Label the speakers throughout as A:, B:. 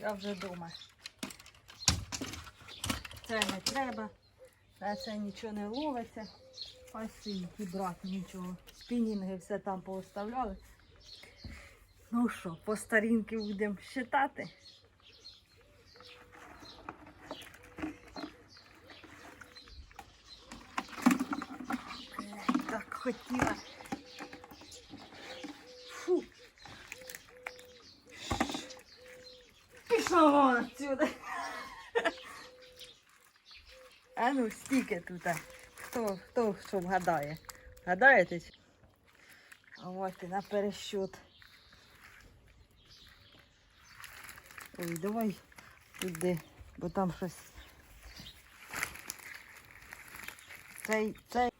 A: я вже вдома. Це не треба, а це нічого не ловиться. Пасинки брати нічого. Спінінги все там пооставляли. Ну що, по старінки будемо считати. Так хотіла. Фу. Пішла вон отсюда. А ну, стільки тут. Хто, хто що вгадає? Гадаєте? А от і на пересчет. Ой, давай туди, бо там щось. Цей, цей,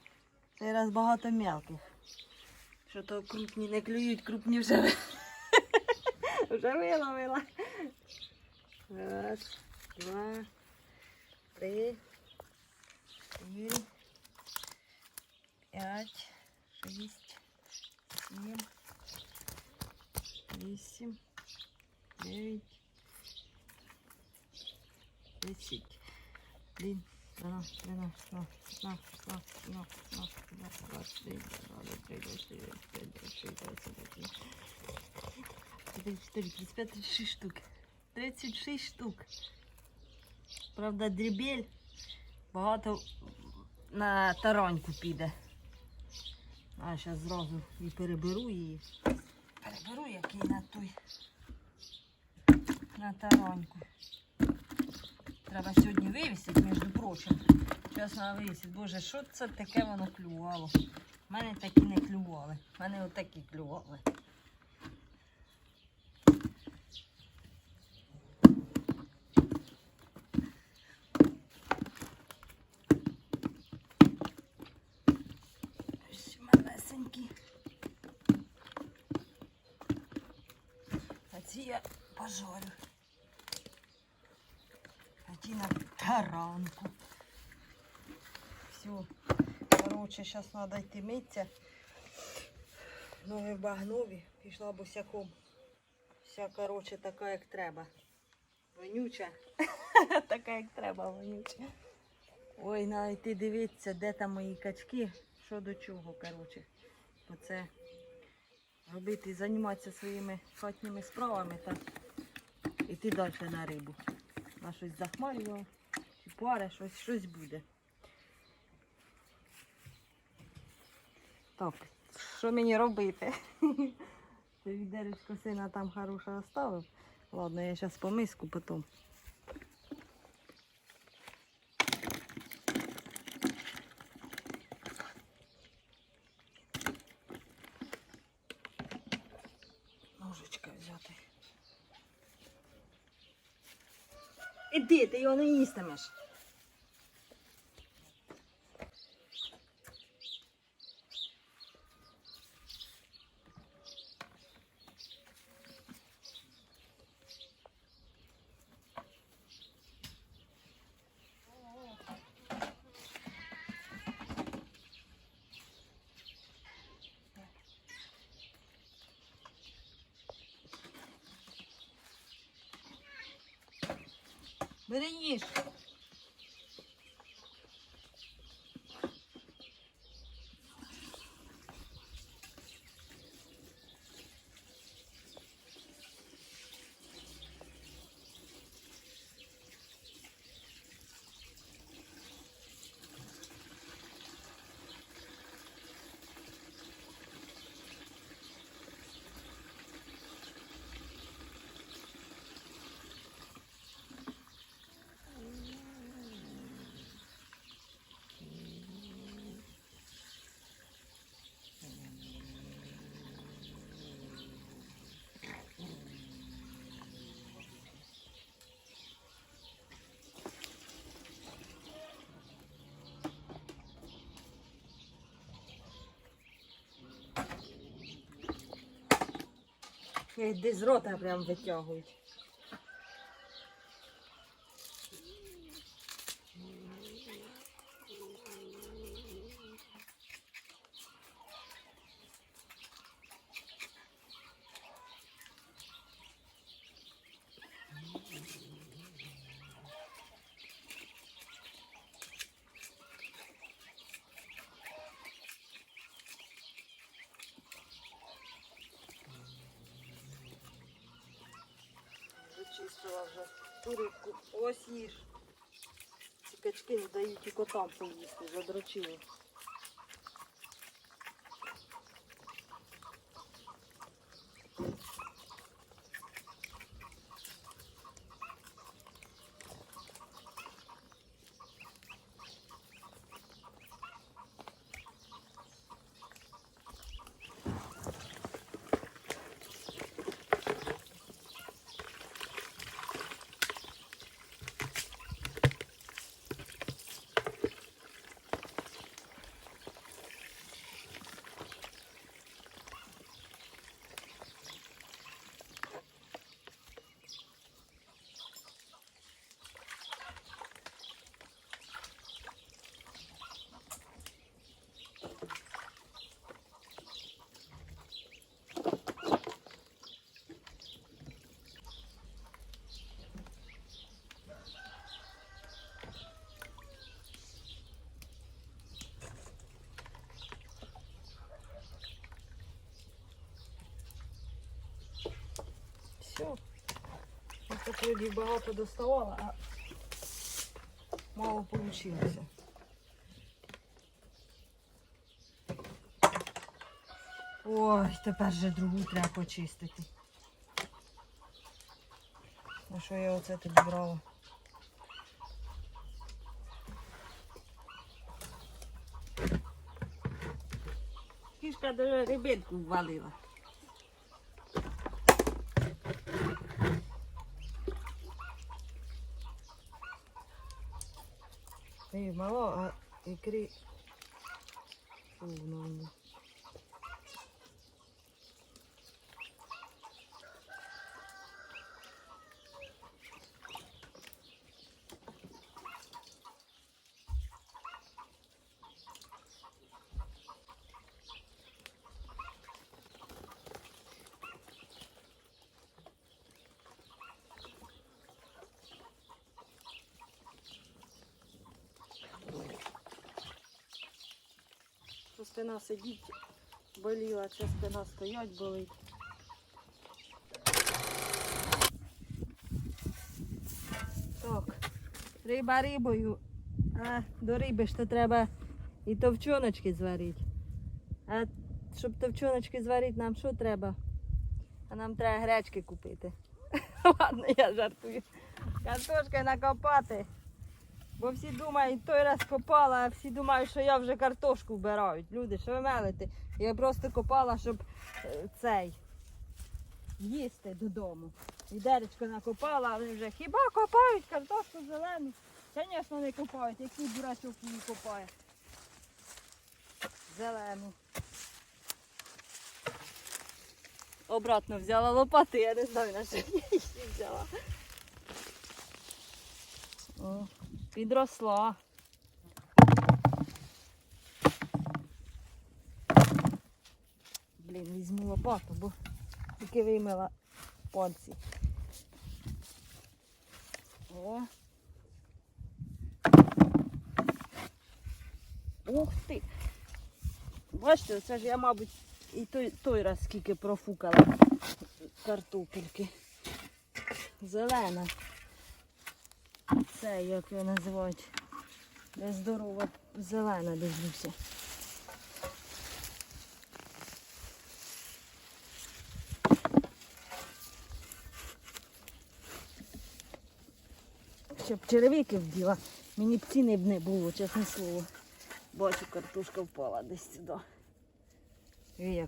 A: цей раз багато мелких. Що то крупні не клюють, крупні вже. Вже виловила. Раз, два, три, чотири, п'ять, шість, сім, вісім, дев'ять, десять. Блін, дванадцять, тринадцять, чотирнадцять, п'ятнадцять, шістнадцять, сімнадцять, двадцять, двадцять, три, двадцять, п'ять, двадцять, шість, двадцять, двадцять, 34, 35, 36 штук. 36 штук. Правда, дрібель багато на тараньку піде. А зараз зразу і переберу її. Переберу який на той. На тараньку. Треба сьогодні вивісити, між прочим. Зараз треба вивісити. Боже, що це таке воно клювало? У мене такі не клювали. У мене отакі клювали. Ось малесенькі. А ці я пожарю. А ті на таранку. Все. Короче, зараз треба йти митися. Ноги багнові. Пішла босяком. Вся, короче, така, як треба. Вонюча. така, як треба, вонюча. Ой, на йти дивитися, де там мої качки, що до чого, коротше. Оце робити, займатися своїми хатніми справами та йти далі на рибу. На щось захмарював, чи пари, щось, щось буде. Так, що мені робити? Це відеречко сина там хороше оставив. Ладно, я зараз по миску потім. Ножичка взяти. Іди, ти його не їстимеш. Бери Десь рота прям витягують. Почистила вже ту рибку. Ось їж. Ці качки не дають і котам поїсти, задрочили. Все. Так вроді багато доставала, а мало вийшло. Ой, тепер же другу треба почистити. На що я оце тобі брала?
B: Кішка даже рибинку ввалила.
A: Мало, а ікрі повно. Що спина сидіть, боліла, чи спина стоять, болить. Так, риба рибою. А до риби ж то треба і товчоночки зварити. А щоб товчоночки зварити, нам що треба? А нам треба гречки купити. Ладно, я жартую. Картошки накопати. Бо всі думають, той раз копала, а всі думають, що я вже картошку вбирають. Люди, що ви мелите? Я просто копала, щоб е, цей їсти додому. Відеречко накопала, а вони вже хіба копають картошку зелену? Звісно, не копають, який дурачок її копає. Зелену. Обратно взяла лопати, я не знаю, на що я її взяла. Підросла. Блін, візьму лопату, бо тільки вимила пальці. О. Ух ти! Бачите, це ж я, мабуть, і той, той раз скільки профукала картопельки. Зелена. Це як його називають. Де здорова зелена дивлюся. Щоб черевики вділа, мені б ціни б не було, чесне слово. Бачу, картошка впала десь сюди. І.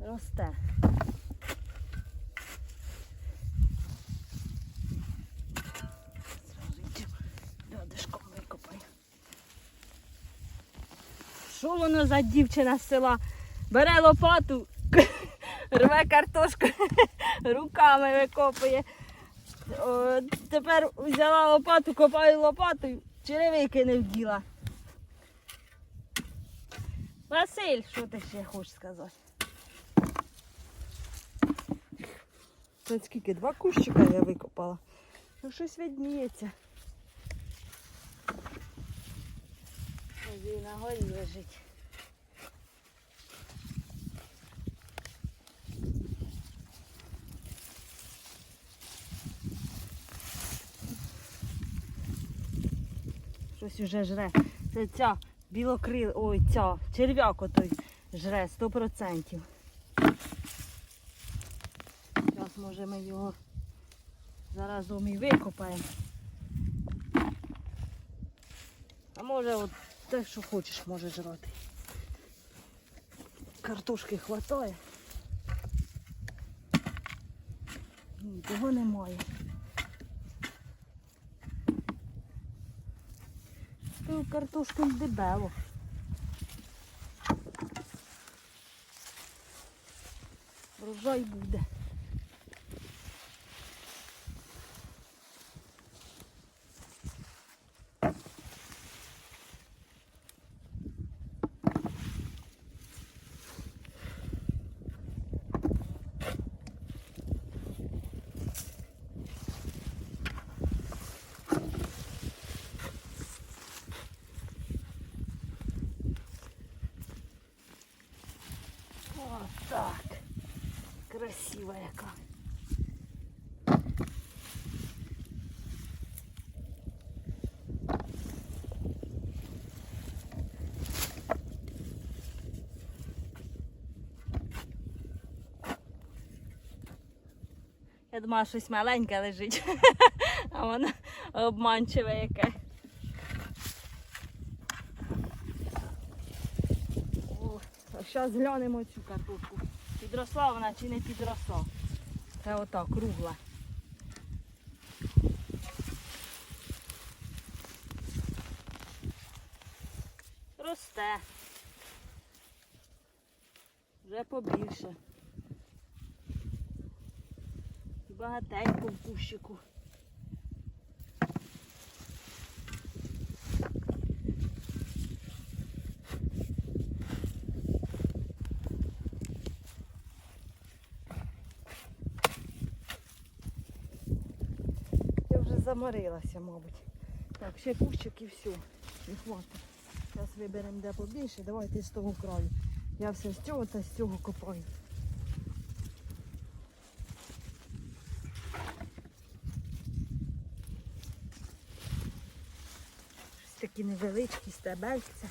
A: Росте. Що воно за дівчина з села? Бере лопату, рве картошку, руками викопує. О, тепер взяла лопату, копаю лопатою, черевики не вділа. Василь, що ти ще хочеш сказати? Це скільки? Два кущика я викопала. Ну щось видніється. Ось на горі лежить. Щось уже жре. Це ця білокрил, ой, ця, черв'яко той жре, 100%. Зараз може ми його заразом і викопаємо. А може от те, що хочеш, може жрати. Картошки хватає. Ні, Того немає. Ту картошку дебело. Врожай буде. О, так. Красива яка. Я щось маленьке лежить, а воно обманчиве яке. О, зараз глянемо цю картошку. Підросла вона чи не підросла. Це отак, кругла. Росте. Вже побільше. І багатенько в кущику. Я вже заморилася, мабуть. Так, ще кущик і все. Не хватить. Зараз виберемо де побільше. Давайте з того краю. Я все з цього та з цього копаю. Ось такі невеличкі стебельця.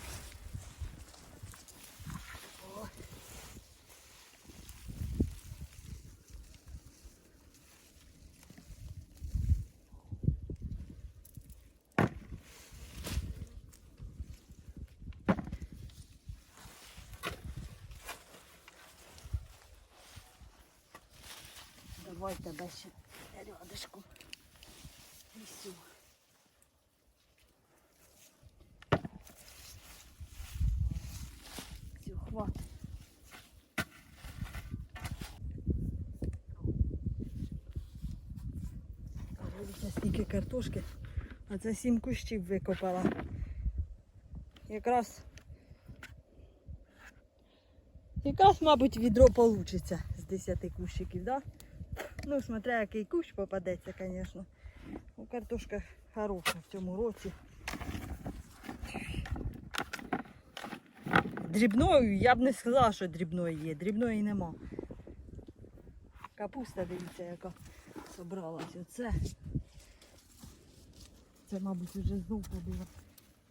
A: Давай тебе ще рядышком. І все. Все, хватить. Дивіться, скільки картошки, а це сім кущів викопала. Якраз Якраз, мабуть, відро получиться з 10 кущиків, да? Ну, смотря який кущ попадеться, звісно. Ну, картошка хороша в цьому році. Дрібною я б не сказала, що дрібної є. Дрібної нема. Капуста, дивіться, яка собралась. Оце. Це, мабуть, вже знов побило.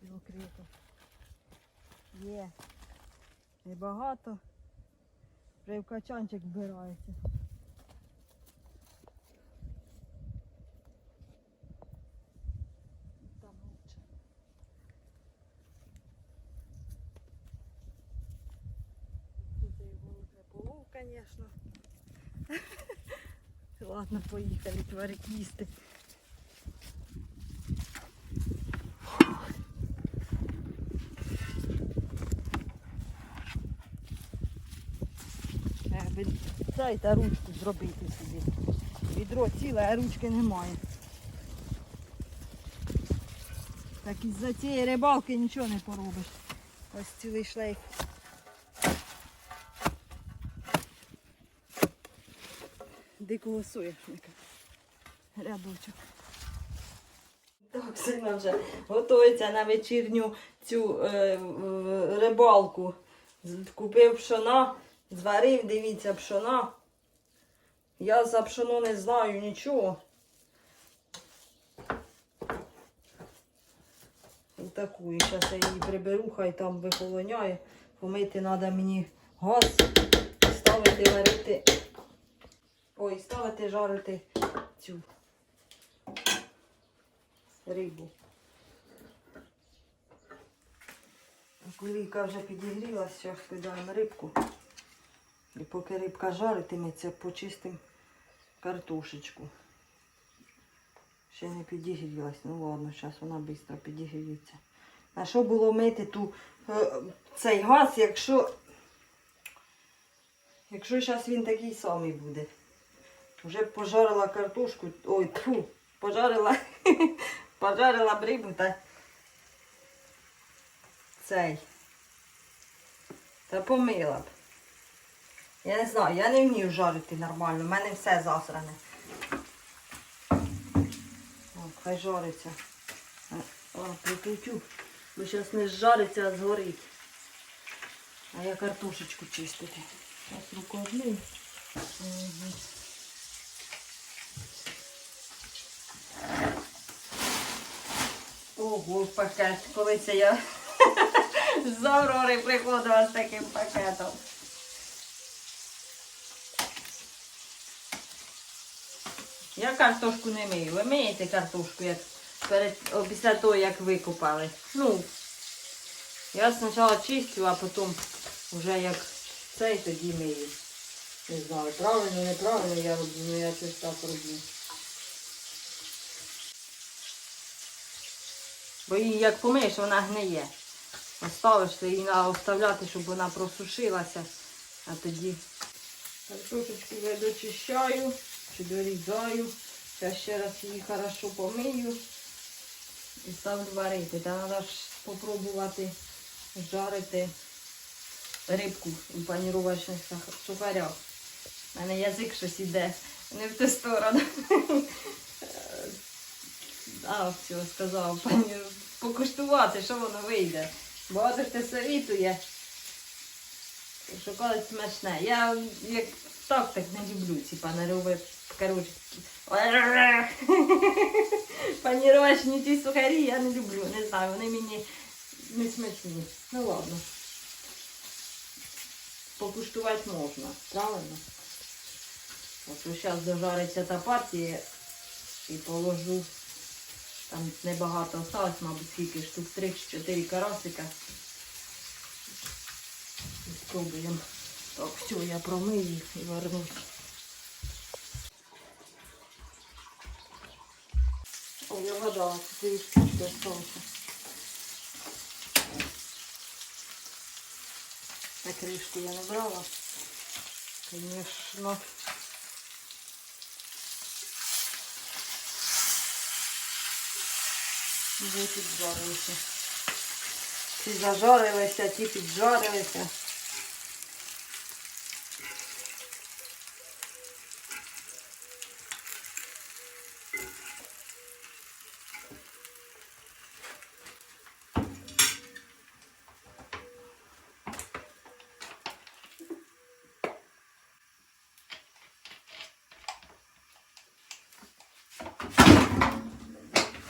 A: Білокрито. Є. Небагато. Вже в качанчик вбирається. Там лучше. Тут його. Ладно, поїхали, тварик їсти. Е, від- Дайте ручку зробити собі. Відро ціле, а ручки немає. Так із-за цієї рибалки нічого не поробиш. Ось цілий шлейф. Дикого соняшника. Рядочок. Так, сина вже готується на вечірню цю е, в- рибалку. Купив пшона, зварив, дивіться, пшона. Я за пшоно не знаю нічого. Отаку. І зараз я її приберу, хай там вихолоняє. Помити треба мені газ, ставити варити. Ой, ставити жарити цю рибу. Кулійка вже підігрілася, зараз кидаємо рибку. І поки рибка жаритиметься, почистимо картошечку. Ще не підігрілась. Ну ладно, зараз вона швидко підігріється. А що було мити ту, е, цей газ, якщо, якщо зараз він такий самий буде. Вже пожарила картошку, ой, тьфу, пожарила, пожарила рибу та цей. Та помила б. Я не знаю, я не вмію жарити нормально, в мене все засране. О, хай жариться. О, прикрутю, бо зараз не зжариться, а згорить. А я картошечку чистити. Зараз. Угу. Ого, пакет. Коли це я з Аврори приходила з таким пакетом. Я картошку не мию. Ви миєте картошку як перед, після того, як викопали. Ну, я спочатку чистю, а потім вже як цей тоді мию. Не знаю, правильно, неправильно я роблю, але я щось так роблю. Бо її як помиєш, вона гниє. Оставиш то її треба оставляти, щоб вона просушилася. А тоді картошечку я дочищаю чи дорізаю. Зараз ще раз її хорошо помию і ставлю варити. Та треба ж спробувати жарити рибку у панірувачних сухарях. У мене язик щось іде не в ту сторону. А, все, сказав, покуштувати, що воно вийде. Багато хто совітує. Шоколад смачне. Я як так так не люблю ці панірові, коротше. Панірочні ті сухарі я не люблю. Не знаю, вони мені не смачні. Ну ладно. Покуштувати можна, правильно? От зараз дожариться та партія і положу. Там небагато осталось, мабуть, скільки штук 3-4 карасика. Спробуємо. Так, все, я промию їх і вернусь. О, я вгадала, 4 штучки осталося. На кришку я не брала. Конечно. Вже піджарилися. Ці зажарилися, ті піджарилися.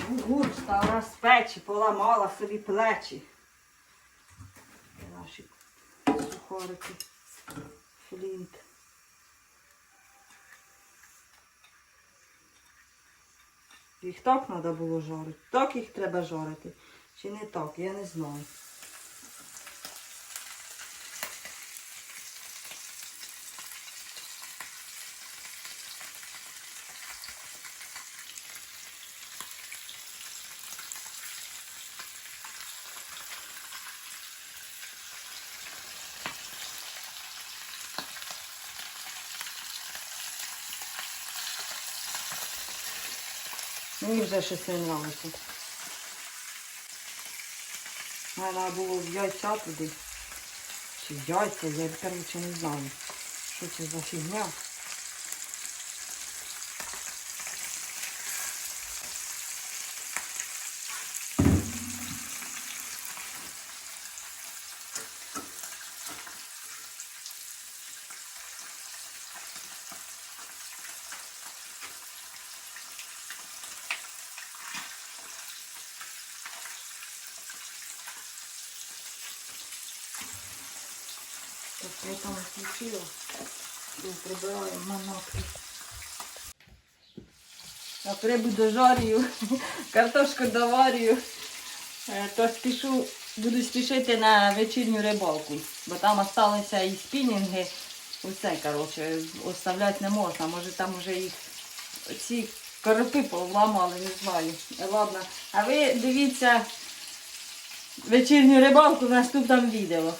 A: Вона з печі поламала собі плечі. Наші сухорики, Флінт. Їх так треба було жарити. Так їх треба жарити. Чи не так, я не знаю. Мені вже щось не нравиться. Треба було в яйця туди. Чи яйця, я коротше не знаю. Що це за фігня. Я там включила. Ну, Прибираємо манатки. Так, рибу дожарюю, картошку доварюю. Е, То спішу, буду спішити на вечірню рибалку, бо там залишилися і спінінги. Усе, коротше, оставляти не можна. Може там вже їх ці коропи поламали, не знаю. Е, Ладно. А ви дивіться вечірню рибалку в наступному відео.